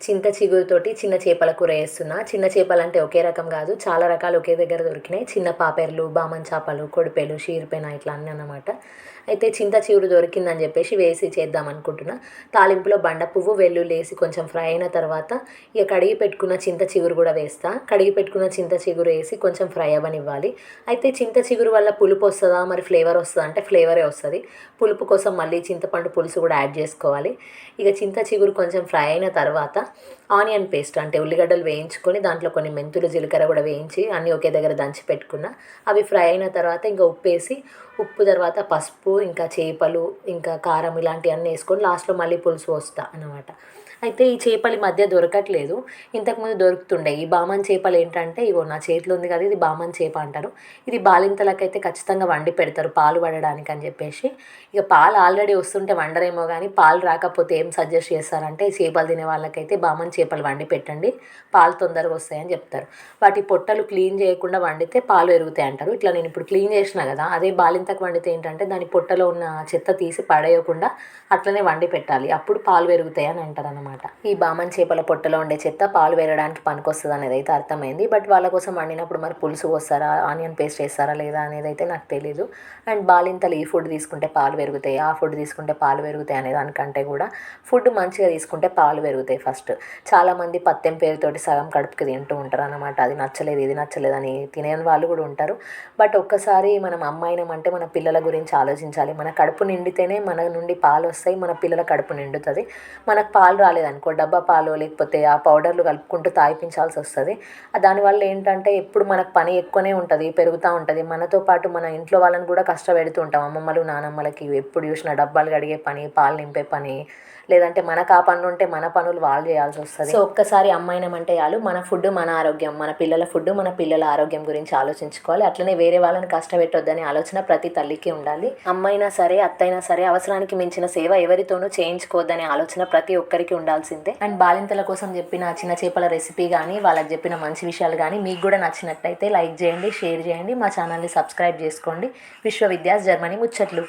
చింత చిగురుతోటి చిన్న చేపల కూర వేస్తున్నా చిన్న చేపలు అంటే ఒకే రకం కాదు చాలా రకాలు ఒకే దగ్గర దొరికినాయి. చిన్న పాపేర్లు బామన్ చేపలు కొడిపేలు షీర్పేన ఇట్లా అన్నీ అనమాట అయితే చింత చిగురు దొరికిందని చెప్పేసి వేసి చేద్దాం అనుకుంటున్నా. తాలింపులో బండ పువ్వు వెల్లుల్లి వేసి కొంచెం ఫ్రై అయిన తర్వాత ఇక కడిగి పెట్టుకున్న చింత చిగురు కూడా వేస్తా. కడిగి పెట్టుకున్న చింత చిగురు వేసి కొంచెం ఫ్రై అవ్వనివ్వాలి. అయితే చింత చిగురు వల్ల పులుపు వస్తుందా? మరి ఫ్లేవర్ వస్తుందా అంటే ఫ్లేవరే వస్తుంది. పులుపు కోసం మళ్ళీ చింతపండు పులుసు కూడా యాడ్ చేసుకోవాలి. ఇక చింత చిగురు కొంచెం ఫ్రై అయిన తర్వాత ఆనియన్ పేస్ట్ అంటే ఉల్లిగడ్డలు వేయించుకొని దాంట్లో కొన్ని మెంతులు జీలకర్ర కూడా వేయించి అన్నీ ఒకే దగ్గర దంచి పెట్టుకున్న. అవి ఫ్రై అయిన తర్వాత ఇంకా ఉప్పు వేసి ఉప్పు తర్వాత పసుపు ఇంకా చేపలు ఇంకా కారం ఇలాంటివన్నీ వేసుకొని లాస్ట్లో మళ్ళీ పులుసు పోస్తా అన్నమాట. అయితే ఈ చేపలు ఈ మధ్య దొరకట్లేదు. ఇంతకుముందు దొరుకుతుండే. ఈ బామన్ చేపలు ఏంటంటే ఇగో నా చేతిలో ఉంది కదా ఇది బామన్ చేప అంటారు. ఇది బాలింతలకైతే ఖచ్చితంగా వండి పెడతారు పాలు పడడానికి అని చెప్పేసి. ఇక పాలు ఆల్రెడీ వస్తుంటే వండరేమో కానీ పాలు రాకపోతే ఏం సజెస్ట్ చేస్తారంటే ఈ చేపలు తినే వాళ్ళకైతే బామన్ చేపలు వండి పెట్టండి. పాలు తొందరగా వస్తాయని చెప్తారు. వాటి పొట్టలు క్లీన్ చేయకుండా వండితే పాలు ఎరుగుతాయి అంటారు. ఇట్లా నేను ఇప్పుడు క్లీన్ చేసిన కదా అదే బాలింతకు వండితే ఏంటంటే దాని పొట్టలో ఉన్న చెత్త తీసి పడేయకుండా అట్లనే వండి పెట్టాలి. అప్పుడు పాలు పెరుగుతాయి అని అంటారు అనమాట ఈ బామన్ చేపల పొట్టలో ఉండే చెత్త పాలు పెరగడానికి పనికొస్తుంది అనేది అయితే అర్థమైంది. బట్ వాళ్ళ కోసం వండినప్పుడు మరి పులుసు పోస్తారా ఆనియన్ పేస్ట్ వేస్తారా లేదా అనేది అయితే నాకు తెలీదు. అండ్ బాలింతలు ఈ ఫుడ్ తీసుకుంటే పాలు పెరుగుతాయి ఆ ఫుడ్ తీసుకుంటే పాలు పెరుగుతాయి అనే దానికంటే కూడా ఫుడ్ మంచిగా తీసుకుంటే పాలు పెరుగుతాయి ఫస్ట్. చాలామంది పత్తెం పేరుతోటి సగం కడుపుకి తింటూ ఉంటారు అనమాట అది నచ్చలేదు ఇది నచ్చలేదు అని తినేని వాళ్ళు కూడా ఉంటారు. బట్ ఒక్కసారి మనం అమ్మాయినమంటే మన పిల్లల గురించి ఆలోచించాలి. మన కడుపు నిండితేనే మన నుండి పాలు వస్తాయి మన పిల్లల కడుపు నిండుతుంది. మనకు పాలు రాలేదనుకో డబ్బా పాలు లేకపోతే ఆ పౌడర్లు కలుపుకుంటూ తాగిపించాల్సి వస్తుంది. దానివల్ల ఏంటంటే ఎప్పుడు మనకు పని ఎక్కువనే ఉంటుంది పెరుగుతూ ఉంటుంది. మనతో పాటు మన ఇంట్లో వాళ్ళని కూడా కష్టపెడుతూ ఉంటాం. అమ్మమ్మలు నానమ్మలకి ఎప్పుడు చూసినా డబ్బాలు కడిగే పని పాలు నింపే పని లేదంటే మనకు ఆ పనులు ఉంటే మన పనులు వాళ్ళు చేయాల్సి వస్తుంది. సో ఒక్కసారి అమ్మాయినమంటే చాలు. మన ఫుడ్ మన ఆరోగ్యం మన పిల్లల ఫుడ్ మన పిల్లల ఆరోగ్యం గురించి ఆలోచించుకోవాలి. అట్లనే వేరే వాళ్ళని కష్టపెట్టొద్దని ఆలోచన ప్రతి తల్లికి ఉండాలి. అమ్మైనా సరే అత్తైనా సరే అవసరానికి మించిన సేవ ఎవరితోనూ చేయించుకోవద్దనే ఆలోచన ప్రతి ఒక్కరికి ఉండాల్సిందే. అండ్ బాలింతల కోసం చెప్పిన చిన్న చేపల రెసిపీ కానీ వాళ్ళకి చెప్పిన మంచి విషయాలు కానీ మీకు కూడా నచ్చినట్టయితే లైక్ చేయండి షేర్ చేయండి మా ఛానల్ని సబ్స్క్రైబ్ చేసుకోండి. విశ్వవిద్యాస్ జర్మనీ ముచ్చట్లు.